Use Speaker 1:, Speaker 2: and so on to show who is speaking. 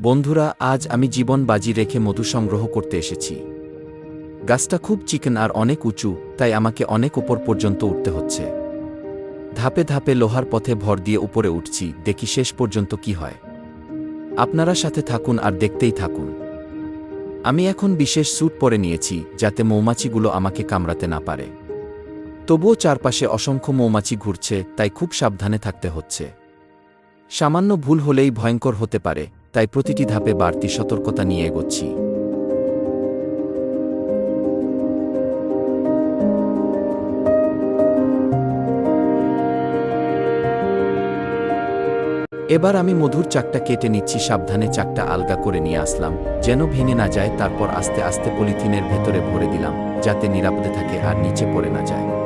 Speaker 1: বন্ধুরা, আজ আমি জীবন বাজি রেখে মধু সংগ্রহ করতে এসেছি। গাছটা খুব চিকেন আর অনেক উঁচু, তাই আমাকে অনেক ওপর পর্যন্ত উঠতে হচ্ছে। ধাপে ধাপে লোহার পথে ভর দিয়ে উপরে উঠছি, দেখি শেষ পর্যন্ত কি হয়। আপনারা সাথে থাকুন আর দেখতেই থাকুন। আমি এখন বিশেষ স্যুট পরে নিয়েছি, যাতে মৌমাছিগুলো আমাকে কামড়াতে না পারে। তবুও চারপাশে অসংখ্য মৌমাছি ঘুরছে, তাই খুব সাবধানে থাকতে হচ্ছে। সামান্য ভুল হলেই ভয়ঙ্কর হতে পারে তাই প্রতিটি ধাপে বাড়তি সতর্কতা নিয়ে এগোচ্ছি। এবার আমি মধুর চাকটা কেটে নিচ্ছি, সাবধানে চাকটা আলগা করে নিয়ে আসলাম। যেন ভেঙে না যায়, তারপর আস্তে আস্তে পলিথিনের ভেতরে ভরে দিলাম, যাতে নিরাপদে থাকে আর নিচে পড়ে না যায়।